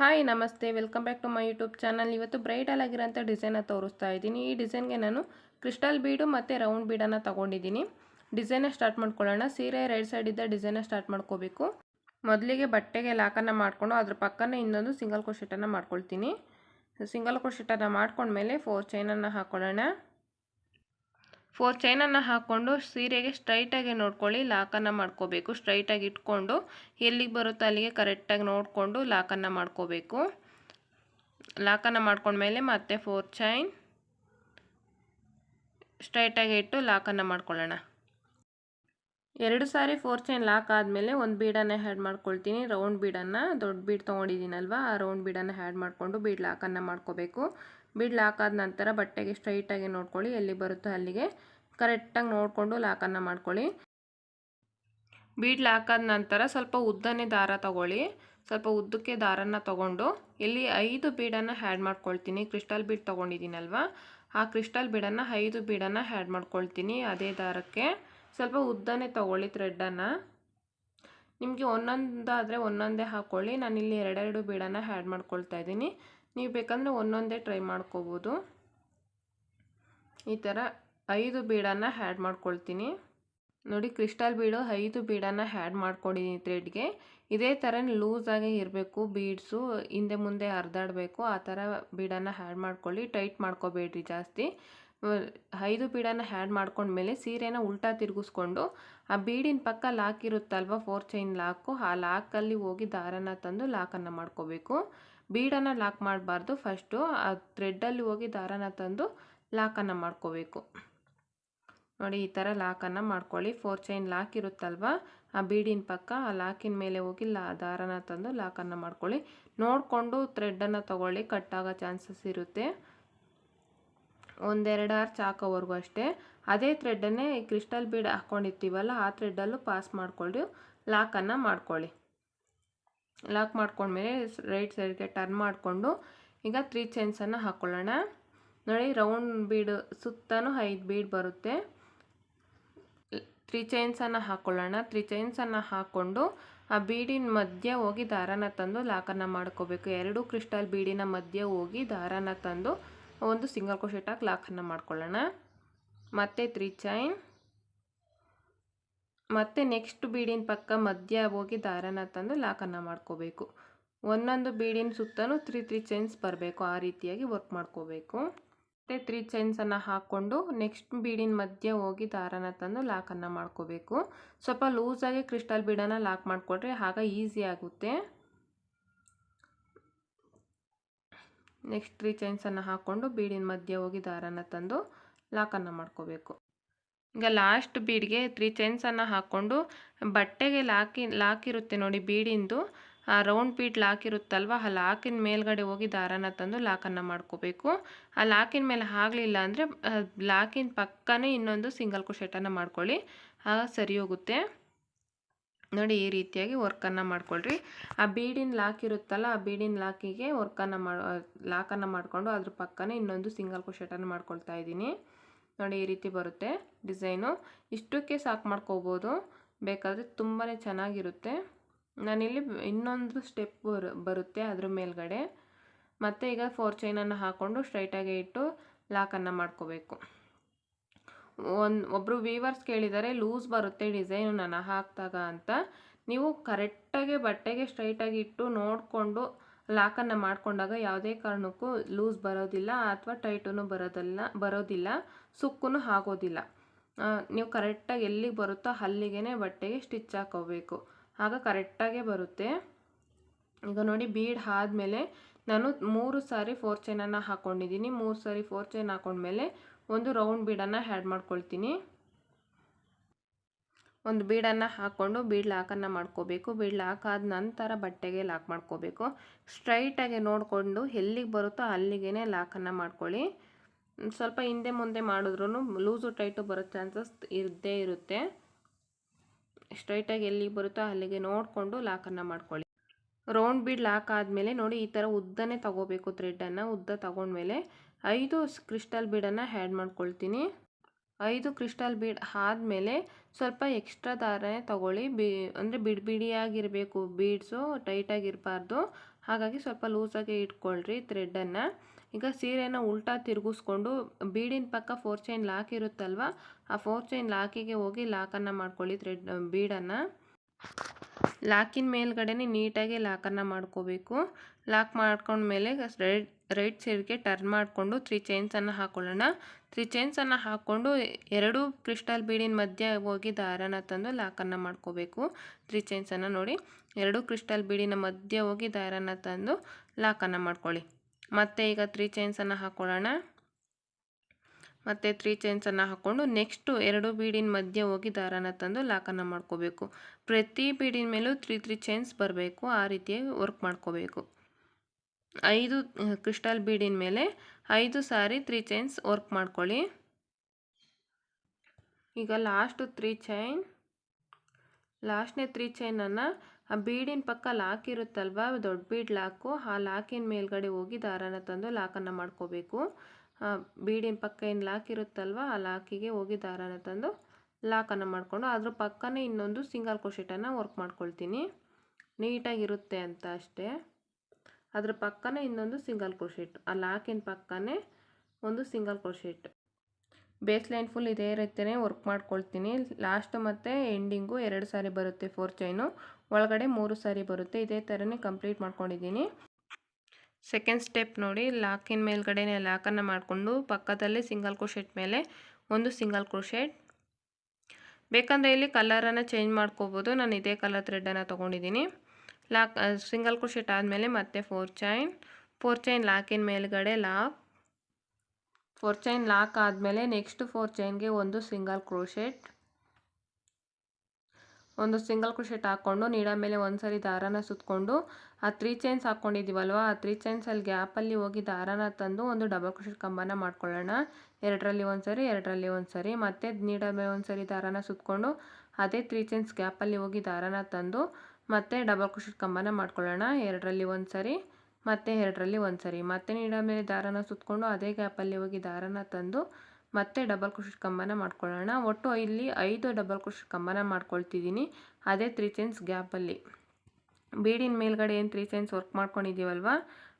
Hi, ನಮಸ್ತೆ. Welcome back to my YouTube channel. ಇವತ್ತು bridal ಆಗಿರೋಂಥ ಡಿಸೈನ ತೋರಿಸ್ತಾ ಇದ್ದೀನಿ. ಈ ಡಿಸೈನ್ಗೆ ನಾನು ಕ್ರಿಸ್ಟಲ್ ಬೀಡು ಮತ್ತು ರೌಂಡ್ ಬೀಡನ್ನು ತೊಗೊಂಡಿದ್ದೀನಿ. ಡಿಸೈನ ಸ್ಟಾರ್ಟ್ ಮಾಡ್ಕೊಳ್ಳೋಣ. ಸೀರೆ ರೈಟ್ ಸೈಡ್ ಇದ್ದ ಡಿಸೈನ ಸ್ಟಾರ್ಟ್ ಮಾಡ್ಕೋಬೇಕು. ಮೊದಲಿಗೆ ಬಟ್ಟೆಗೆ ಲಾಕನ್ನು ಮಾಡಿಕೊಂಡು ಅದ್ರ ಪಕ್ಕನೇ ಇನ್ನೊಂದು ಸಿಂಗಲ್ ಕ್ರೋಶೆಟನ್ನು ಮಾಡ್ಕೊಳ್ತೀನಿ. ಸಿಂಗಲ್ ಕ್ರೋಶೆಟನ್ನು ಮಾಡ್ಕೊಂಡ್ಮೇಲೆ ಫೋರ್ ಚೈನನ್ನು ಹಾಕ್ಕೊಳ್ಳೋಣ ಫೋರ್ ಚೈನನ್ನು ಹಾಕ್ಕೊಂಡು ಸೀರೆಗೆ ಸ್ಟ್ರೈಟಾಗಿ ನೋಡ್ಕೊಳ್ಳಿ, ಲಾಕನ್ನು ಮಾಡ್ಕೋಬೇಕು. ಸ್ಟ್ರೈಟಾಗಿ ಇಟ್ಕೊಂಡು ಎಲ್ಲಿಗೆ ಬರುತ್ತೋ ಅಲ್ಲಿಗೆ ಕರೆಕ್ಟಾಗಿ ನೋಡಿಕೊಂಡು ಲಾಕನ್ನು ಮಾಡ್ಕೋಬೇಕು. ಲಾಕನ್ನು ಮಾಡ್ಕೊಂಡ್ಮೇಲೆ ಮತ್ತೆ ಫೋರ್ ಚೈನ್ ಸ್ಟ್ರೈಟಾಗಿ ಇಟ್ಟು ಲಾಕನ್ನು ಮಾಡ್ಕೊಳ್ಳೋಣ. ಎರಡು ಸಾರಿ ಫೋರ್ ಚೈನ್ ಲಾಕ್ ಆದಮೇಲೆ ಒಂದು ಬೀಡನ್ನು ಹ್ಯಾಡ್ ಮಾಡ್ಕೊಳ್ತೀನಿ. ರೌಂಡ್ ಬೀಡನ್ನು, ದೊಡ್ಡ ಬೀಡ್ ತೊಗೊಂಡಿದ್ದೀನಲ್ವ, ಆ ರೌಂಡ್ ಬೀಡನ್ನು ಹ್ಯಾಡ್ ಮಾಡಿಕೊಂಡು ಬೀಡ್ ಲಾಕನ್ನು ಮಾಡ್ಕೋಬೇಕು. ಬೀಡ್ ಹಾಕಾದ ನಂತರ ಬಟ್ಟೆಗೆ ಸ್ಟ್ರೈಟಾಗಿ ನೋಡ್ಕೊಳ್ಳಿ, ಎಲ್ಲಿ ಬರುತ್ತೋ ಅಲ್ಲಿಗೆ ಕರೆಕ್ಟಾಗಿ ನೋಡಿಕೊಂಡು ಲಾಕನ್ನು ಮಾಡ್ಕೊಳ್ಳಿ. ಬೀಡ್ ಹಾಕಾದ ನಂತರ ಸ್ವಲ್ಪ ಉದ್ದನೇ ದಾರ ತಗೊಳ್ಳಿ. ಸ್ವಲ್ಪ ಉದ್ದಕ್ಕೆ ದಾರನ ತಗೊಂಡು ಇಲ್ಲಿ ಐದು ಬೀಡನ್ನು ಹ್ಯಾಡ್ ಮಾಡ್ಕೊಳ್ತೀನಿ. ಕ್ರಿಸ್ಟಲ್ ಬೀಡ್ ತೊಗೊಂಡಿದ್ದೀನಲ್ವ? ಆ ಕ್ರಿಸ್ಟಲ್ ಬೀಡನ್ನು ಐದು ಬೀಡನ್ನು ಹ್ಯಾಡ್ ಮಾಡ್ಕೊಳ್ತೀನಿ. ಅದೇ ದಾರಕ್ಕೆ ಸ್ವಲ್ಪ ಉದ್ದನೇ ತೊಗೊಳ್ಳಿ ಥ್ರೆಡ್ಡನ್ನು ನಿಮಗೆ ಒಂದೊಂದಾದರೆ ಒಂದೊಂದೇ ಹಾಕ್ಕೊಳ್ಳಿ ನಾನಿಲ್ಲಿ ಎರಡೆರಡು ಬೀಡನ್ನು ಹ್ಯಾಡ್ ಮಾಡ್ಕೊಳ್ತಾ ಇದ್ದೀನಿ. ನೀವು ಬೇಕಂದರೆ ಒಂದೊಂದೇ ಟ್ರೈ ಮಾಡ್ಕೋಬೋದು. ಈ ಥರ ಐದು ಬೀಡನ್ನು ಹ್ಯಾಡ್ ಮಾಡ್ಕೊಳ್ತೀನಿ. ನೋಡಿ, ಕ್ರಿಸ್ಟಲ್ ಬೀಡು ಐದು ಬೀಡನ್ನು ಹ್ಯಾಡ್ ಮಾಡ್ಕೊಂಡಿದ್ದೀನಿ ಥ್ರೆಡ್ಗೆ. ಇದೇ ಥರ ಲೂಸಾಗಿ ಇರಬೇಕು ಬೀಡ್ಸು, ಹಿಂದೆ ಮುಂದೆ ಹರಿದಾಡಬೇಕು. ಆ ಥರ ಬೀಡನ್ನು ಹ್ಯಾಡ್ ಮಾಡ್ಕೊಳ್ಳಿ. ಟೈಟ್ ಮಾಡ್ಕೋಬೇಡ್ರಿ ಜಾಸ್ತಿ. ಐದು ಬೀಡನ್ನು ಹ್ಯಾಡ್ ಮಾಡ್ಕೊಂಡ್ಮೇಲೆ ಸೀರೆನ ಉಲ್ಟಾ ತಿರುಗಿಸ್ಕೊಂಡು, ಆ ಬೀಡಿನ ಪಕ್ಕ ಲಾಕ್ ಇರುತ್ತಲ್ವ, ಫೋರ್ ಚೈನ್ ಲಾಕು, ಆ ಲಾಕಲ್ಲಿ ಹೋಗಿ ದಾರನ ತಂದು ಲಾಕನ್ನು ಮಾಡ್ಕೋಬೇಕು. ಬೀಡನ್ನು ಲಾಕ್ ಮಾಡಬಾರ್ದು. ಫಸ್ಟು ಆ ಥ್ರೆಡ್ಡಲ್ಲಿ ಹೋಗಿ ದಾರನ ತಂದು ಲಾಕನ್ನು ಮಾಡ್ಕೋಬೇಕು. ನೋಡಿ, ಈ ಥರ ಲಾಕನ್ನು ಮಾಡ್ಕೊಳ್ಳಿ. ಫೋರ್ ಚೈನ್ ಲಾಕ್ ಇರುತ್ತಲ್ವ? ಆ ಬೀಡಿನ ಪಕ್ಕ, ಆ ಲಾಕಿನ ಮೇಲೆ ಹೋಗಿ ಲಾ, ದಾರನ ತಂದು ಲಾಕನ್ನು ಮಾಡ್ಕೊಳ್ಳಿ. ನೋಡಿಕೊಂಡು ಥ್ರೆಡ್ಡನ್ನು ತೊಗೊಳ್ಳಿ. ಕಟ್ಟಾಗೋ ಚಾನ್ಸಸ್ ಇರುತ್ತೆ. ಒಂದೆರಡು ಆರು ಚಾಕೋವರೆಗೂ ಅಷ್ಟೇ. ಅದೇ ಥ್ರೆಡ್ಡನ್ನೇ ಕ್ರಿಸ್ಟಲ್ ಬೀಡ್ ಹಾಕ್ಕೊಂಡಿರ್ತೀವಲ್ಲ ಆ ಥ್ರೆಡ್ಡಲ್ಲೂ ಪಾಸ್ ಮಾಡಿಕೊಂಡು ಲಾಕನ್ನು ಮಾಡ್ಕೊಳ್ಳಿ. ಲಾಕ್ ಮಾಡ್ಕೊಂಡ್ಮೇಲೆ ರೈಟ್ ಸೈಡ್ಗೆ ಟರ್ನ್ ಮಾಡಿಕೊಂಡು ಈಗ ತ್ರೀ ಚೈನ್ಸನ್ನು ಹಾಕ್ಕೊಳ್ಳೋಣ ನೋಡಿ ರೌಂಡ್ ಬೀಡ್ ಸುತ್ತಲೂ ಐದು ಬೀಡ್ ಬರುತ್ತೆ. ತ್ರೀ ಚೈನ್ಸನ್ನು ಹಾಕ್ಕೊಳ್ಳೋಣ ತ್ರೀ ಚೈನ್ಸನ್ನು ಹಾಕ್ಕೊಂಡು ಆ ಬೀಡಿನ ಮಧ್ಯೆ ಹೋಗಿ ದಾರನ ತಂದು ಲಾಕನ್ನು ಮಾಡ್ಕೋಬೇಕು. ಎರಡು ಕ್ರಿಸ್ಟಲ್ ಬೀಡಿನ ಮಧ್ಯೆ ಹೋಗಿ ದಾರನ ತಂದು ಒಂದು ಸಿಂಗಲ್ ಕ್ರೋಶೆಟ್ ಲಾಕನ್ನು ಮಾಡ್ಕೊಳ್ಳೋಣ. ಮತ್ತೆ ತ್ರೀ ಚೈನ್ ಮತ್ತೆ ನೆಕ್ಸ್ಟ್ ಬೀಡಿನ ಪಕ್ಕ ಮಧ್ಯ ಹೋಗಿ ದಾರನ ತಂದು ಲಾಕನ್ನು ಮಾಡ್ಕೋಬೇಕು. ಒಂದೊಂದು ಬೀಡಿನ ಸುತ್ತಲೂ ತ್ರೀ ತ್ರೀ ಚೈನ್ಸ್ ಬರಬೇಕು, ಆ ರೀತಿಯಾಗಿ ವರ್ಕ್ ಮಾಡ್ಕೋಬೇಕು. ಮತ್ತು ತ್ರೀ ಚೈನ್ಸನ್ನು ಹಾಕ್ಕೊಂಡು ನೆಕ್ಸ್ಟ್ ಬೀಡಿನ ಮಧ್ಯೆ ಹೋಗಿ ದಾರನ ತಂದು ಲಾಕನ್ನು ಮಾಡ್ಕೋಬೇಕು. ಸ್ವಲ್ಪ ಲೂಸಾಗಿ ಕ್ರಿಸ್ಟಲ್ ಬೀಡನ್ನು ಲಾಕ್ ಮಾಡಿಕೊಟ್ರೆ ಆಗ ಈಸಿ ಆಗುತ್ತೆ. ನೆಕ್ಸ್ಟ್ ತ್ರೀ ಚೈನ್ಸನ್ನು ಹಾಕ್ಕೊಂಡು ಬೀಡಿನ ಮಧ್ಯೆ ಹೋಗಿ ದಾರನ ತಂದು ಲಾಕನ್ನು ಮಾಡ್ಕೋಬೇಕು. ಈಗ ಲಾಸ್ಟ್ ಬೀಡ್ಗೆ ತ್ರೀ ಚೈನ್ಸನ್ನು ಹಾಕ್ಕೊಂಡು ಬಟ್ಟೆಗೆ ಲಾಕಿ, ಲಾಕಿರುತ್ತೆ ನೋಡಿ ಬೀಡಿಂದು ಆ ರೌಂಡ್ ಬೀಡ್ ಲಾಕ್ ಇರುತ್ತಲ್ವ ಆ ಲಾಕಿನ ಮೇಲ್ಗಡೆ ಹೋಗಿ ದಾರನ ತಂದು ಲಾಕನ್ನು ಮಾಡ್ಕೋಬೇಕು. ಆ ಲಾಕಿನ ಮೇಲೆ ಆಗಲಿಲ್ಲ ಅಂದರೆ ಲಾಕಿನ ಪಕ್ಕನೇ ಇನ್ನೊಂದು ಸಿಂಗಲ್ ಕುಶೆಟನ್ನು ಮಾಡ್ಕೊಳ್ಳಿ. ಆಗ ಸರಿ ಹೋಗುತ್ತೆ. ನೋಡಿ ಈ ರೀತಿಯಾಗಿ ವರ್ಕನ್ನು ಮಾಡ್ಕೊಳ್ರಿ. ಆ ಬೀಡಿನ ಲಾಕ್ ಇರುತ್ತಲ್ಲ ಆ ಬೀಡಿನ ಲಾಕಿಗೆ ವರ್ಕನ್ನು ಮಾಡಿ ಲಾಕನ್ನು ಮಾಡಿಕೊಂಡು ಅದ್ರ ಪಕ್ಕನೇ ಇನ್ನೊಂದು ಸಿಂಗಲ್ ಕುಶೆಟನ್ನು ಮಾಡ್ಕೊಳ್ತಾ ಇದ್ದೀನಿ. ನೋಡಿ ಈ ರೀತಿ ಬರುತ್ತೆ ಡಿಸೈನು. ಇಷ್ಟಕ್ಕೆ ಸಾಕು ಮಾಡ್ಕೋಬೋದು. ಬೇಕಾದರೆ ತುಂಬಾ ಚೆನ್ನಾಗಿರುತ್ತೆ. ನಾನಿಲ್ಲಿ ಇನ್ನೊಂದು ಸ್ಟೆಪ್ ಬರು, ಬರುತ್ತೆ ಅದ್ರ ಮೇಲ್ಗಡೆ. ಮತ್ತು ಈಗ ಫೋರ್ ಚೈನನ್ನು ಹಾಕ್ಕೊಂಡು ಸ್ಟ್ರೈಟಾಗೆ ಇಟ್ಟು ಲಾಕನ್ನು ಮಾಡ್ಕೋಬೇಕು. ಒಂದು ಒಬ್ಬರು ವೀವರ್ಸ್ ಕೇಳಿದ್ದಾರೆ ಲೂಸ್ ಬರುತ್ತೆ ಡಿಸೈನು ನಾನು ಹಾಕಿದಾಗ ಅಂತ. ನೀವು ಕರೆಕ್ಟಾಗಿ ಬಟ್ಟೆಗೆ ಸ್ಟ್ರೈಟಾಗಿ ಇಟ್ಟು ನೋಡಿಕೊಂಡು ಲಾಕನ್ನು ಮಾಡಿಕೊಂಡಾಗ ಯಾವುದೇ ಕಾರಣಕ್ಕೂ ಲೂಸ್ ಬರೋದಿಲ್ಲ ಅಥವಾ ಟೈಟೂ ಬರೋದಲ್ಲ, ಬರೋದಿಲ್ಲ ಸುಕ್ಕೂ ಆಗೋದಿಲ್ಲ. ನೀವು ಕರೆಕ್ಟಾಗಿ ಎಲ್ಲಿಗೆ ಬರುತ್ತೋ ಅಲ್ಲಿಗೆ ಬಟ್ಟೆಗೆ ಸ್ಟಿಚ್ ಹಾಕೋಬೇಕು. ಆಗ ಕರೆಕ್ಟಾಗೇ ಬರುತ್ತೆ. ಈಗ ನೋಡಿ ಬೀಡ್ ಆದಮೇಲೆ ನಾನು ಮೂರು ಸಾರಿ ಫೋರ್ ಚೈನನ್ನು ಹಾಕ್ಕೊಂಡಿದ್ದೀನಿ ಮೂರು ಸಾರಿ ಫೋರ್ ಚೈನ್ ಹಾಕೊಂಡ್ಮೇಲೆ ಒಂದು ರೌಂಡ್ ಬೀಡನ್ನು ಹ್ಯಾಡ್ ಮಾಡ್ಕೊಳ್ತೀನಿ. ಒಂದು ಬೀಡನ್ನು ಹಾಕ್ಕೊಂಡು ಬೀಡ್ ಲಾಕನ್ನು ಮಾಡ್ಕೋಬೇಕು. ಬೀಡ್ ಲಾಕ್ ನಂತರ ಬಟ್ಟೆಗೆ ಲಾಕ್ ಮಾಡ್ಕೋಬೇಕು. ಸ್ಟ್ರೈಟಾಗಿ ನೋಡಿಕೊಂಡು ಎಲ್ಲಿಗೆ ಬರುತ್ತೋ ಅಲ್ಲಿಗೆ ಲಾಕನ್ನು ಮಾಡ್ಕೊಳ್ಳಿ. ಸ್ವಲ್ಪ ಹಿಂದೆ ಮುಂದೆ ಮಾಡಿದ್ರೂ ಲೂಸು ಟೈಟು ಬರೋ ಚಾನ್ಸಸ್ ಇದ್ದೇ ಇರುತ್ತೆ. ಸ್ಟ್ರೈಟಾಗಿ ಎಲ್ಲಿಗೆ ಬರುತ್ತೋ ಅಲ್ಲಿಗೆ ನೋಡಿಕೊಂಡು ಲಾಕನ್ನು ಮಾಡ್ಕೊಳ್ಳಿ. ರೌಂಡ್ ಬೀಡ್ ಲಾಕ್ ಆದಮೇಲೆ ನೋಡಿ ಈ ಥರ ಉದ್ದನೇ ತಗೋಬೇಕು ಥ್ರೆಡ್ಡನ್ನು ಉದ್ದ ತಗೊಂಡ್ಮೇಲೆ ಐದು ಕ್ರಿಸ್ಟಲ್ ಬೀಡನ್ನು ಆ್ಯಡ್ ಮಾಡ್ಕೊಳ್ತೀನಿ. ಐದು ಕ್ರಿಸ್ಟಲ್ ಬೀಡ್ ಆದಮೇಲೆ ಸ್ವಲ್ಪ ಎಕ್ಸ್ಟ್ರಾ ದಾರನೇ ತಗೊಳ್ಳಿ. ಬಿ, ಅಂದರೆ ಬಿಡಿ, ಬಿಡಿಯಾಗಿರಬೇಕು. ಬೀಡ್ಸು ಟೈಟಾಗಿರಬಾರ್ದು. ಹಾಗಾಗಿ ಸ್ವಲ್ಪ ಲೂಸಾಗಿ ಇಟ್ಕೊಳ್ರಿ ಥ್ರೆಡ್ಡನ್ನು. ಈಗ ಸೀರೆನ ಉಲ್ಟಾ ತಿರುಗಿಸ್ಕೊಂಡು ಬೀಡಿನ ಪಕ್ಕ ಫೋರ್ ಚೈನ್ ಲಾಕ್ ಇರುತ್ತಲ್ವ, ಆ ಫೋರ್ ಚೈನ್ ಲಾಕಿಗೆ ಹೋಗಿ ಲಾಕನ್ನು ಮಾಡ್ಕೊಳ್ಳಿ ಥ್ರೆಡ್, ಬೀಡನ್ನು. ಲಾಕಿನ ಮೇಲ್ಗಡೆನೆ ನೀಟಾಗಿ ಲಾಕನ್ನು ಮಾಡ್ಕೋಬೇಕು. ಲಾಕ್ ಮಾಡ್ಕೊಂಡ್ಮೇಲೆ ರೈಟ್ ರೈಟ್ ಸೈಡ್ಗೆ ಟರ್ನ್ ಮಾಡಿಕೊಂಡು ತ್ರೀ ಚೈನ್ಸನ್ನು ಹಾಕೊಳ್ಳೋಣ. ತ್ರೀ ಚೈನ್ಸನ್ನು ಹಾಕ್ಕೊಂಡು ಎರಡು ಕ್ರಿಸ್ಟಲ್ ಬೀಡಿನ ಮಧ್ಯೆ ಹೋಗಿ ದಾರನ ತಂದು ಲಾಕನ್ನು ಮಾಡ್ಕೋಬೇಕು. ತ್ರೀ ಚೈನ್ಸನ್ನು ನೋಡಿ. ಎರಡು ಕ್ರಿಸ್ಟಲ್ ಬೀಡಿನ ಮಧ್ಯೆ ಹೋಗಿ ದಾರನ ತಂದು ಲಾಕನ್ನು ಮಾಡ್ಕೊಳ್ಳಿ. ಮತ್ತು ಈಗ ತ್ರೀ ಚೈನ್ಸನ್ನು ಹಾಕ್ಕೊಳ್ಳೋಣ ಮತ್ತು ತ್ರೀ ಚೈನ್ಸನ್ನು ಹಾಕ್ಕೊಂಡು ನೆಕ್ಸ್ಟು ಎರಡು ಬೀಡಿನ ಮಧ್ಯೆ ಹೋಗಿ ದಾರನ ತಂದು ಲಾಕನ್ನು ಮಾಡ್ಕೋಬೇಕು. ಪ್ರತಿ ಬೀಡಿನ ಮೇಲೂ ತ್ರೀ ತ್ರೀ ಚೈನ್ಸ್ ಬರಬೇಕು, ಆ ರೀತಿಯಾಗಿ ವರ್ಕ್ ಮಾಡ್ಕೋಬೇಕು. ಐದು ಕ್ರಿಸ್ಟಲ್ ಬೀಡಿನ ಮೇಲೆ ಐದು ಸಾರಿ ತ್ರೀ ಚೈನ್ಸ್ ವರ್ಕ್ ಮಾಡ್ಕೊಳ್ಳಿ. ಈಗ ಲಾಸ್ಟು ತ್ರೀ ಚೈನ್ ಲಾಸ್ಟ್ನೇ ತ್ರೀ ಚೈನನ್ನು ಆ ಬೀಡಿನ ಪಕ್ಕ ಲಾಕ್ ಇರುತ್ತಲ್ವ, ದೊಡ್ಡ ಬೀಡ್ ಲಾಕು, ಆ ಲಾಕಿನ ಮೇಲ್ಗಡೆ ಹೋಗಿ ದಾರನ ತಂದು ಲಾಕನ್ನು ಮಾಡ್ಕೋಬೇಕು. ಬೀಡಿನ ಪಕ್ಕ ಏನು ಲಾಕ್ ಇರುತ್ತಲ್ವ, ಆ ಲಾಕಿಗೆ ಹೋಗಿ ದಾರನ ತಂದು ಲಾಕನ್ನು ಮಾಡಿಕೊಂಡು ಅದ್ರ ಪಕ್ಕನೇ ಇನ್ನೊಂದು ಸಿಂಗಲ್ ಕ್ರೋಶೆಟನ್ನು ವರ್ಕ್ ಮಾಡ್ಕೊಳ್ತೀನಿ. ನೀಟಾಗಿರುತ್ತೆ ಅಂತ ಅಷ್ಟೇ. ಅದ್ರ ಪಕ್ಕನೇ ಇನ್ನೊಂದು ಸಿಂಗಲ್ ಕ್ರೋಶೆಟ್ ಆ ಲಾಕಿನ ಪಕ್ಕನೇ ಒಂದು single crochet base line full ಇದೇ ರೀತಿಯೇ ವರ್ಕ್ ಮಾಡ್ಕೊಳ್ತೀನಿ. ಲಾಸ್ಟ್ ಮತ್ತು ಎಂಡಿಂಗು ಎರಡು ಸಾರಿ ಬರುತ್ತೆ ಫೋರ್ ಚೈನು ಒಳಗಡೆ ಮೂರು ಸಾರಿ ಬರುತ್ತೆ. ಇದೇ ಥರನೇ ಕಂಪ್ಲೀಟ್ ಮಾಡ್ಕೊಂಡಿದ್ದೀನಿ. ಸೆಕೆಂಡ್ ಸ್ಟೆಪ್ ನೋಡಿ ಲಾಕಿನ ಮೇಲ್ಗಡೆನೆ ಲಾಕನ್ನು ಮಾಡಿಕೊಂಡು ಪಕ್ಕದಲ್ಲಿ ಸಿಂಗಲ್ ಕ್ರೋಶೆಟ್ ಮೇಲೆ ಒಂದು ಸಿಂಗಲ್ ಕ್ರೋಶೆಟ್ ಬೇಕಂದರೆ ಇಲ್ಲಿ ಕಲರನ್ನು ಚೇಂಜ್ ಮಾಡ್ಕೋಬೋದು. ನಾನು ಇದೇ ಕಲರ್ ಥ್ರೆಡನ್ನು ತೊಗೊಂಡಿದ್ದೀನಿ ಲಾಕ್ ಸಿಂಗಲ್ ಕ್ರೋಶೆಟ್ ಆದಮೇಲೆ ಮತ್ತೆ ಫೋರ್ ಚೈನ್ ಫೋರ್ ಚೈನ್ ಲಾಕಿನ ಮೇಲ್ಗಡೆ ಲಾಕ್ ಫೋರ್ ಚೈನ್ ಲಾಕ್ ಆದಮೇಲೆ ನೆಕ್ಸ್ಟ್ ಫೋರ್ ಚೈನ್ಗೆ ಒಂದು ಸಿಂಗಲ್ ಕ್ರೋಶೆಟ್ ಒಂದು ಸಿಂಗಲ್ ಕ್ರೋಶೆಟ್ ಹಾಕ್ಕೊಂಡು ನೀಡ ಮೇಲೆ ಒಂದು ಸರಿ ದಾರನ ಸುತ್ತಕೊಂಡು ಆ ತ್ರೀ ಚೈನ್ಸ್ ಹಾಕ್ಕೊಂಡಿದ್ದೀವಲ್ವ ಆ ತ್ರೀ ಚೈನ್ಸಲ್ಲಿ ಗ್ಯಾಪಲ್ಲಿ ಹೋಗಿ ದಾರನ ತಂದು ಒಂದು ಡಬಲ್ ಕ್ರೋಶೆಟ್ ಕಂಬನ ಮಾಡ್ಕೊಳ್ಳೋಣ. ಎರಡರಲ್ಲಿ ಒಂದು ಸರಿ, ಎರಡರಲ್ಲಿ ಒಂದು ಸರಿ, ಮತ್ತೆ ನೀಡ ಮೇಲೆ ಒಂದು ಸರಿ ದಾರನ ಸುತ್ತಕೊಂಡು ಅದೇ ತ್ರೀ ಚೈನ್ಸ್ ಗ್ಯಾಪಲ್ಲಿ ಹೋಗಿ ದಾರನ ತಂದು ಮತ್ತೆ ಡಬಲ್ ಕ್ರೋಶೆಟ್ ಕಂಬನ ಮಾಡ್ಕೊಳ್ಳೋಣ. ಎರಡರಲ್ಲಿ ಒಂದು ಸರಿ, ಮತ್ತೆ ಎರಡರಲ್ಲಿ ಒಂದು ಸರಿ, ಮತ್ತೆ ನೀಡ ಮೇಲೆ ದಾರನ ಸುತ್ತಕೊಂಡು ಅದೇ ಗ್ಯಾಪಲ್ಲಿ ಹೋಗಿ ದಾರನ ತಂದು ಮತ್ತೆ ಡಬಲ್ ಕ್ರೋಶೆಟ್ ಕಂಬನ ಮಾಡ್ಕೊಳ್ಳೋಣ. ಒಟ್ಟು ಇಲ್ಲಿ ಐದು ಡಬಲ್ ಕ್ರೋಶೆಟ್ ಕಂಬನ ಮಾಡ್ಕೊಳ್ತಿದ್ದೀನಿ. ಅದೇ ತ್ರೀ ಚೈನ್ಸ್ ಗ್ಯಾಪಲ್ಲಿ ಬೀಡಿನ ಮೇಲ್ಗಡೆ ಏನು ತ್ರೀ ಚೈನ್ಸ್ ವರ್ಕ್ ಮಾಡ್ಕೊಂಡಿದ್ದೀವಲ್ವ?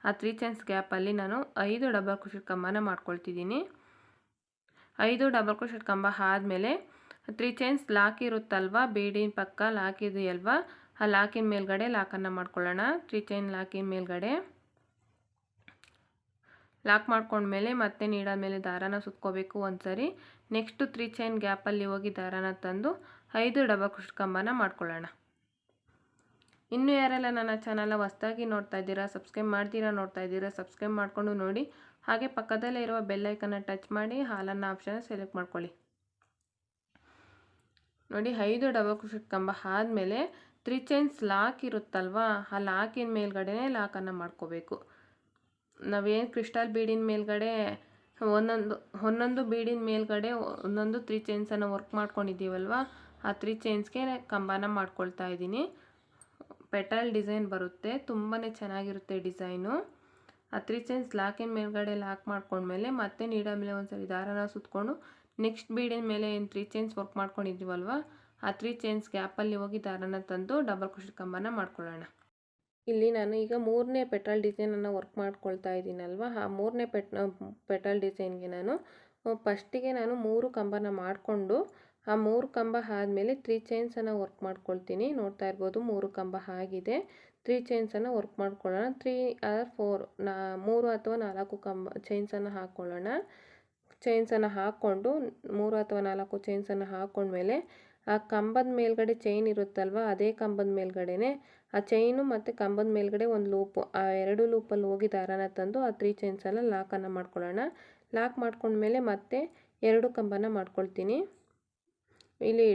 ಆ ತ್ರೀ ಚೈನ್ಸ್ ಗ್ಯಾಪಲ್ಲಿ ನಾನು ಐದು ಡಬಲ್ ಕ್ರೋಶೆಟ್ ಕಂಬನ ಮಾಡ್ಕೊಳ್ತಿದ್ದೀನಿ. ಐದು ಡಬಲ್ ಕ್ರೋಶೆಟ್ ಕಂಬ ಆದಮೇಲೆ ತ್ರೀ ಚೈನ್ಸ್ ಲಾಕ್ ಇರುತ್ತಲ್ವ? ಬೀಡಿನ ಪಕ್ಕ ಲಾಕ್ ಇದೆಯಲ್ವ? ಆ ಲಾಕಿನ ಮೇಲ್ಗಡೆ ಲಾಕನ್ನು ಮಾಡ್ಕೊಳ್ಳೋಣ. ತ್ರೀ ಚೈನ್ ಲಾಕಿನ ಮೇಲ್ಗಡೆ. ಲಾಕ್ ಮಾಡ್ಕೊಂಡ್ಮೇಲೆ ಮತ್ತೆ ನೀಡ ಮೇಲೆ ದಾರನ ಸುತ್ಕೋಬೇಕು ಒಂದು ಸರಿ ನೆಕ್ಸ್ಟು ತ್ರೀ ಚೈನ್ ಗ್ಯಾಪಲ್ಲಿ ಹೋಗಿ ದಾರನ ತಂದು ಐದು ಡಬ ಕುಷ್ಕಂಬನ ಕಂಬನ ಮಾಡ್ಕೊಳ್ಳೋಣ. ಇನ್ನು ಯಾರೆಲ್ಲ ನನ್ನ ಚಾನಲ್ನ ಹೊಸ್ದಾಗಿ ನೋಡ್ತಾ ಇದ್ದೀರಾ, ಸಬ್ಸ್ಕ್ರೈಬ್ ಮಾಡ್ತೀರಾ, ನೋಡ್ತಾ ಇದ್ದೀರಾ, ಸಬ್ಸ್ಕ್ರೈಬ್ ಮಾಡಿಕೊಂಡು ನೋಡಿ. ಹಾಗೆ ಪಕ್ಕದಲ್ಲೇ ಇರುವ ಬೆಲ್ಲೈಕನ್ನು ಟಚ್ ಮಾಡಿ, ಹಾಲನ್ನು ಆಪ್ಷನ್ ಸೆಲೆಕ್ಟ್ ಮಾಡ್ಕೊಳ್ಳಿ. ನೋಡಿ, ಐದು ಡಬ ಕುಷ್ಕಂಬ ಕಂಬ ಆದಮೇಲೆ ತ್ರೀ ಚೈನ್ಸ್ ಲಾಕ್ ಇರುತ್ತಲ್ವಾ, ಆ ಲಾಕಿನ ಮೇಲ್ಗಡೆನೇ ಲಾಕನ್ನು ಮಾಡ್ಕೋಬೇಕು. ನಾವೇನು ಕ್ರಿಸ್ಟಲ್ ಬೀಡಿನ ಮೇಲ್ಗಡೆ ಒಂದೊಂದು ಒಂದೊಂದು ಬೀಡಿನ ಮೇಲ್ಗಡೆ ಒಂದೊಂದು ತ್ರೀ ಚೈನ್ಸನ್ನು ವರ್ಕ್ ಮಾಡ್ಕೊಂಡಿದ್ದೀವಲ್ವ? ಆ ತ್ರೀ ಚೈನ್ಸ್ಗೆ ಕಂಬನ ಮಾಡ್ಕೊಳ್ತಾ ಇದ್ದೀನಿ. ಪೆಟಲ್ ಡಿಸೈನ್ ಬರುತ್ತೆ. ತುಂಬಾ ಚೆನ್ನಾಗಿರುತ್ತೆ ಡಿಸೈನು. ಆ ತ್ರೀ ಚೈನ್ಸ್ ಲಾಕಿನ ಮೇಲ್ಗಡೆ ಲಾಕ್ ಮಾಡ್ಕೊಂಡ್ಮೇಲೆ ಮತ್ತೆ ನೀಡ ಮೇಲೆ ಒಂದ್ಸರಿ ದಾರನ ಸುತ್ತಕೊಂಡು ನೆಕ್ಸ್ಟ್ ಬೀಡಿನ ಮೇಲೆ ಏನು ತ್ರೀ ಚೈನ್ಸ್ ವರ್ಕ್ ಮಾಡ್ಕೊಂಡಿದ್ದೀವಲ್ವ? ಆ ತ್ರೀ ಚೈನ್ಸ್ ಗ್ಯಾಪಲ್ಲಿ ಹೋಗಿ ದಾರನ ತಂದು ಡಬಲ್ ಕುಶಿ ಕಂಬನ ಮಾಡ್ಕೊಳ್ಳೋಣ. ಇಲ್ಲಿ ನಾನು ಈಗ ಮೂರನೇ ಪೆಟಲ್ ಡಿಸೈನನ್ನು ವರ್ಕ್ ಮಾಡ್ಕೊಳ್ತಾ ಇದ್ದೀನಲ್ವ? ಆ ಮೂರನೇ ಪೆಟ್ ಪೆಟಲ್ ಡಿಸೈನ್ಗೆ ನಾನು ಫಸ್ಟಿಗೆ ನಾನು ಮೂರು ಕಂಬನ ಮಾಡಿಕೊಂಡು, ಆ ಮೂರು ಕಂಬ ಆದಮೇಲೆ ತ್ರೀ ಚೈನ್ಸನ್ನು ವರ್ಕ್ ಮಾಡ್ಕೊಳ್ತೀನಿ. ನೋಡ್ತಾ ಇರ್ಬೋದು ಮೂರು ಕಂಬ ಆಗಿದೆ. ತ್ರೀ ಚೈನ್ಸನ್ನು ವರ್ಕ್ ಮಾಡ್ಕೊಳ್ಳೋಣ. ತ್ರೀ ಆರ್ ಫೋರ್, ನಾ, ಮೂರು ಅಥವಾ ನಾಲ್ಕು ಕಂಬ, ಚೈನ್ಸನ್ನು ಹಾಕ್ಕೊಳ್ಳೋಣ. ಚೈನ್ಸನ್ನು ಹಾಕ್ಕೊಂಡು, ಮೂರು ಅಥವಾ ನಾಲ್ಕು ಚೈನ್ಸನ್ನು ಹಾಕ್ಕೊಂಡ್ಮೇಲೆ, ಆ ಕಂಬದ ಮೇಲ್ಗಡೆ ಚೈನ್ ಇರುತ್ತಲ್ವ, ಅದೇ ಕಂಬದ ಮೇಲ್ಗಡೆನೆ ಆ ಚೈನು ಮತ್ತು ಕಂಬದ ಮೇಲ್ಗಡೆ ಒಂದು ಲೂಪು. ಆ ಎರಡು ಲೂಪಲ್ಲಿ ಹೋಗಿ ದಾರನ ತಂದು ಆ ತ್ರೀ ಚೈನ್ಸನ್ನು ಲಾಕನ್ನು ಮಾಡ್ಕೊಳ್ಳೋಣ. ಲಾಕ್ ಮಾಡ್ಕೊಂಡ್ಮೇಲೆ ಮತ್ತೆ ಎರಡು ಕಂಬನ ಮಾಡ್ಕೊಳ್ತೀನಿ. ಇಲ್ಲಿ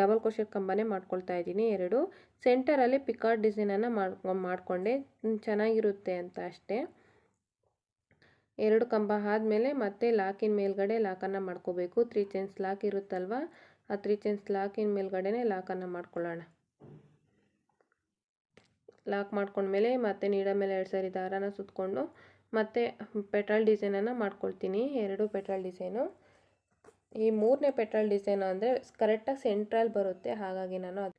ಡಬಲ್ ಕ್ರೋಶೆಟ್ ಕಂಬನೇ ಮಾಡ್ಕೊಳ್ತಾ ಇದ್ದೀನಿ ಎರಡು. ಸೆಂಟರಲ್ಲಿ ಪಿಕಾರ್ಡ್ ಡಿಸೈನನ್ನು ಮಾಡ್ಕೊ ಮಾಡಿಕೊಂಡೆ. ಚೆನ್ನಾಗಿರುತ್ತೆ ಅಂತ ಅಷ್ಟೇ. ಎರಡು ಕಂಬ ಆದಮೇಲೆ ಮತ್ತೆ ಲಾಕಿನ ಮೇಲ್ಗಡೆ ಲಾಕನ್ನು ಮಾಡ್ಕೋಬೇಕು. ತ್ರೀ ಚೈನ್ಸ್ ಲಾಕ್ ಇರುತ್ತಲ್ವ? ಆ ತ್ರೀ ಚೈನ್ಸ್ ಲಾಕಿನ ಮೇಲ್ಗಡೆನೇ ಲಾಕನ್ನು ಮಾಡ್ಕೊಳ್ಳೋಣ. ಲಾಕ್ ಮಾಡ್ಕೊಂಡ್ಮೇಲೆ ಮತ್ತೆ ನೀಡ ಮೇಲೆ ಎರಡು ಸಾರಿ ದಾರನ ಸುತ್ತಕೊಂಡು ಮತ್ತೆ ಪೆಟ್ರೋಲ್ ಡಿಸೈನನ್ನು ಮಾಡ್ಕೊಳ್ತೀನಿ, ಎರಡು ಪೆಟ್ರೋಲ್ ಡಿಸೈನು. ಈ ಮೂರನೇ ಪೆಟ್ರೋಲ್ ಡಿಸೈನು ಅಂದರೆ ಕರೆಕ್ಟಾಗಿ ಸೆಂಟ್ರಲ್ ಬರುತ್ತೆ, ಹಾಗಾಗಿ ನಾನು ಅದು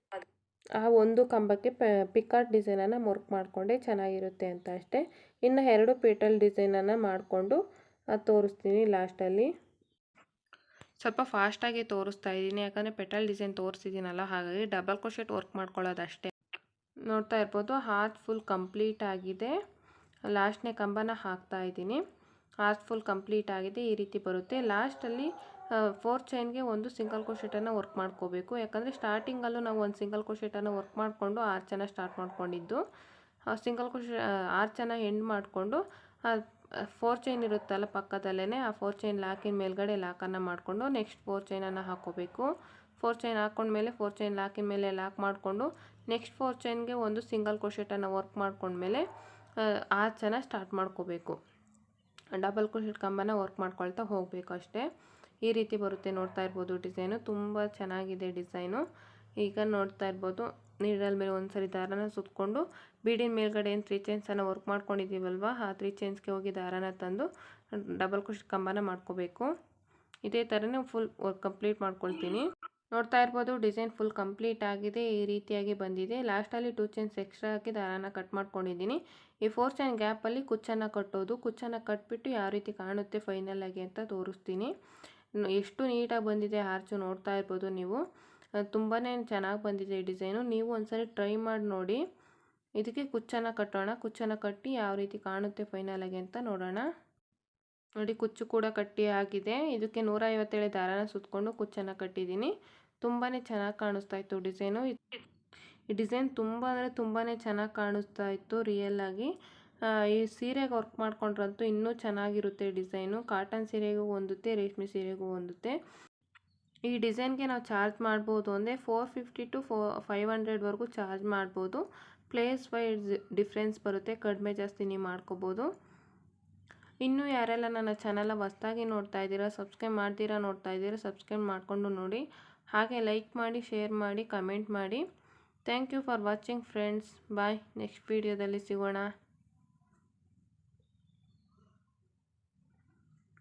ಆ ಒಂದು ಕಂಬಕ್ಕೆ ಪಿಕಾಟ್ ಡಿಸೈನನ್ನು ವರ್ಕ್ ಮಾಡಿಕೊಂಡೆ, ಚೆನ್ನಾಗಿರುತ್ತೆ ಅಂತ ಅಷ್ಟೇ. ಇನ್ನು ಎರಡು ಪೆಟ್ರೋಲ್ ಡಿಸೈನನ್ನು ಮಾಡಿಕೊಂಡು ತೋರಿಸ್ತೀನಿ ಲಾಸ್ಟಲ್ಲಿ. ಸ್ವಲ್ಪ ಫಾಸ್ಟಾಗಿ ತೋರಿಸ್ತಾ ಇದ್ದೀನಿ, ಯಾಕಂದರೆ ಪೆಟ್ರೋಲ್ ಡಿಸೈನ್ ತೋರಿಸಿದ್ದೀನಲ್ಲ, ಹಾಗಾಗಿ ಡಬಲ್ ಕ್ರೋಶೆಟ್ ವರ್ಕ್ ಮಾಡ್ಕೊಳ್ಳೋದು ಅಷ್ಟೇ ನೋಡ್ತಾ ಇರ್ಬೋದು. ಹಾರ್ಟ್ ಫುಲ್ ಕಂಪ್ಲೀಟ್ ಆಗಿದೆ. ಲಾಸ್ಟ್ನೇ ಕಂಬನ ಹಾಕ್ತಾ ಇದ್ದೀನಿ. ಹಾರ್ಟ್ ಫುಲ್ ಕಂಪ್ಲೀಟ್ ಆಗಿದೆ. ಈ ರೀತಿ ಬರುತ್ತೆ. ಲಾಸ್ಟಲ್ಲಿ ಫೋರ್ ಚೈನ್ಗೆ ಒಂದು ಸಿಂಗಲ್ ಕ್ರೋಶೆಟನ್ನು ವರ್ಕ್ ಮಾಡ್ಕೋಬೇಕು. ಯಾಕಂದರೆ ಸ್ಟಾರ್ಟಿಂಗಲ್ಲೂ ನಾವು ಒಂದು ಸಿಂಗಲ್ ಕ್ರೋಶೆಟನ್ನು ವರ್ಕ್ ಮಾಡಿಕೊಂಡು ಆರ್ಚನ್ನು ಸ್ಟಾರ್ಟ್ ಮಾಡ್ಕೊಂಡಿದ್ದು. ಸಿಂಗಲ್ ಕ್ರೋಶೆ ಆರ್ಚನ್ನು ಎಂಡ್ ಮಾಡಿಕೊಂಡು ಫೋರ್ ಚೈನ್ ಇರುತ್ತಲ್ಲ ಪಕ್ಕದಲ್ಲೇ ಆ ಫೋರ್ ಚೈನ್ ಲಾಕಿನ ಮೇಲ್ಗಡೆ ಲಾಕನ್ನು ಮಾಡಿಕೊಂಡು ನೆಕ್ಸ್ಟ್ ಫೋರ್ ಚೈನನ್ನು ಹಾಕ್ಕೋಬೇಕು ಫೋರ್ ಚೈನ್ ಹಾಕ್ಕೊಂಡ್ಮೇಲೆ ಫೋರ್ ಚೈನ್ ಲಾಕಿನ ಮೇಲೆ ಲಾಕ್ ಮಾಡಿಕೊಂಡು ನೆಕ್ಸ್ಟ್ ಫೋರ್ ಚೈನ್ಗೆ ಒಂದು ಸಿಂಗಲ್ ಕ್ರೋಶೆಟನ್ನು ವರ್ಕ್ ಮಾಡ್ಕೊಂಡ್ಮೇಲೆ ಜನ ಸ್ಟಾರ್ಟ್ ಮಾಡ್ಕೋಬೇಕು. ಡಬಲ್ ಕ್ರೋಶೆಟ್ ಕಂಬನ ವರ್ಕ್ ಮಾಡ್ಕೊಳ್ತಾ ಹೋಗಬೇಕು ಅಷ್ಟೇ. ಈ ರೀತಿ ಬರುತ್ತೆ ನೋಡ್ತಾ ಇರ್ಬೋದು ಡಿಸೈನು. ತುಂಬ ಚೆನ್ನಾಗಿದೆ ಡಿಸೈನು. ಈಗ ನೋಡ್ತಾ ಇರ್ಬೋದು, ನೀಡಲ್ ಮೇಲೆ ಒಂದು ಸರಿ ದಾರನ ಸುತ್ತಕೊಂಡು ಬೀಡಿನ ಮೇಲ್ಗಡೆ ಏನು ತ್ರೀ ಚೈನ್ಸನ್ನು ವರ್ಕ್ ಮಾಡ್ಕೊಂಡಿದ್ದೀವಲ್ವ, ಆ ತ್ರೀ ಚೈನ್ಸ್ಗೆ ಹೋಗಿ ದಾರನ ತಂದು ಡಬಲ್ ಕ್ರೋಶೆಟ್ ಕಂಬನ ಮಾಡ್ಕೋಬೇಕು. ಇದೇ ಥರನೇ ಫುಲ್ ವರ್ಕ್ ಕಂಪ್ಲೀಟ್ ಮಾಡ್ಕೊಳ್ತೀನಿ. ನೋಡ್ತಾ ಇರ್ಬೋದು, ಡಿಸೈನ್ ಫುಲ್ ಕಂಪ್ಲೀಟ್ ಆಗಿದೆ, ಈ ರೀತಿಯಾಗಿ ಬಂದಿದೆ. ಲಾಸ್ಟಲ್ಲಿ ಟೂ ಚೈನ್ಸ್ ಎಕ್ಸ್ಟ್ರಾ ಹಾಕಿ ದಾರಾನ ಕಟ್ ಮಾಡ್ಕೊಂಡಿದ್ದೀನಿ. ಈ ಫೋರ್ ಚೈನ್ ಗ್ಯಾಪಲ್ಲಿ ಕುಚ್ಚನ್ನು ಕಟ್ಟೋದು. ಕುಚ್ಚನ್ನು ಕಟ್ಬಿಟ್ಟು ಯಾವ ರೀತಿ ಕಾಣುತ್ತೆ ಫೈನಲ್ ಆಗಿ ಅಂತ ತೋರಿಸ್ತೀನಿ. ಎಷ್ಟು ನೀಟಾಗಿ ಬಂದಿದೆ ಆರ್ಚು ನೋಡ್ತಾ ಇರ್ಬೋದು ನೀವು. ತುಂಬಾ ಚೆನ್ನಾಗಿ ಬಂದಿದೆ ಈ ಡಿಸೈನು. ನೀವು ಒಂದ್ಸರಿ ಟ್ರೈ ಮಾಡಿ ನೋಡಿ. ಇದಕ್ಕೆ ಕುಚ್ಚನ್ನು ಕಟ್ಟೋಣ. ಕುಚ್ಚನ್ನು ಕಟ್ಟಿ ಯಾವ ರೀತಿ ಕಾಣುತ್ತೆ ಫೈನಲ್ ಆಗಿ ಅಂತ ನೋಡೋಣ. ನೋಡಿ, ಕುಚ್ಚು ಕೂಡ ಕಟ್ಟಿ ಆಗಿದೆ. ಇದಕ್ಕೆ ನೂರ ಐವತ್ತೇಳು ದಾರನ ಸುತ್ತಕೊಂಡು ಕುಚ್ಚನ್ನು ಕಟ್ಟಿದ್ದೀನಿ. ತುಂಬಾ ಚೆನ್ನಾಗಿ ಕಾಣಿಸ್ತಾ ಇತ್ತು ಡಿಸೈನು. ಈ ಡಿಸೈನ್ ತುಂಬ ಅಂದರೆ ತುಂಬಾ ಚೆನ್ನಾಗಿ ಕಾಣಿಸ್ತಾ ಇತ್ತು ರಿಯಲ್ ಆಗಿ. ಈ ಸೀರೆಗೆ ವರ್ಕ್ ಮಾಡ್ಕೊಂಡ್ರಂತೂ ಇನ್ನೂ ಚೆನ್ನಾಗಿರುತ್ತೆ ಡಿಸೈನು. ಕಾಟನ್ ಸೀರೆಗೂ ಹೊಂದುತ್ತೆ, ರೇಷ್ಮೆ ಸೀರೆಗೂ ಹೊಂದುತ್ತೆ. ಈ ಡಿಸೈನ್ಗೆ ನಾವು ಚಾರ್ಜ್ ಮಾಡ್ಬೋದು ಅಂದರೆ four fifty to four five ಹಂಡ್ರೆಡ್ವರೆಗೂ charge ಮಾಡ್ಬೋದು. ಪ್ಲೇಸ್ ವೈಸ್ ಡಿಫ್ರೆನ್ಸ್ ಬರುತ್ತೆ, ಕಡಿಮೆ ಜಾಸ್ತಿ ನೀವು ಮಾಡ್ಕೋಬೋದು. ಇನ್ನೂ ಯಾರೆಲ್ಲ ನನ್ನ ಚಾನಲ ಹೊಸ್ದಾಗಿ ನೋಡ್ತಾ ಇದ್ದೀರಾ ಸಬ್ಸ್ಕ್ರೈಬ್ ಮಾಡ್ತೀರಾ ನೋಡ್ತಾ ಇದ್ದೀರಾ ಸಬ್ಸ್ಕ್ರೈಬ್ ಮಾಡಿಕೊಂಡು ನೋಡಿ. ಹಾಗೆ ಲೈಕ್ ಮಾಡಿ ಶೇರ್ ಮಾಡಿ ಕಮೆಂಟ್ ಮಾಡಿ. Thank you for watching friends bye next ವೀಡಿಯೋದಲ್ಲಿ ಸಿಗೋಣ.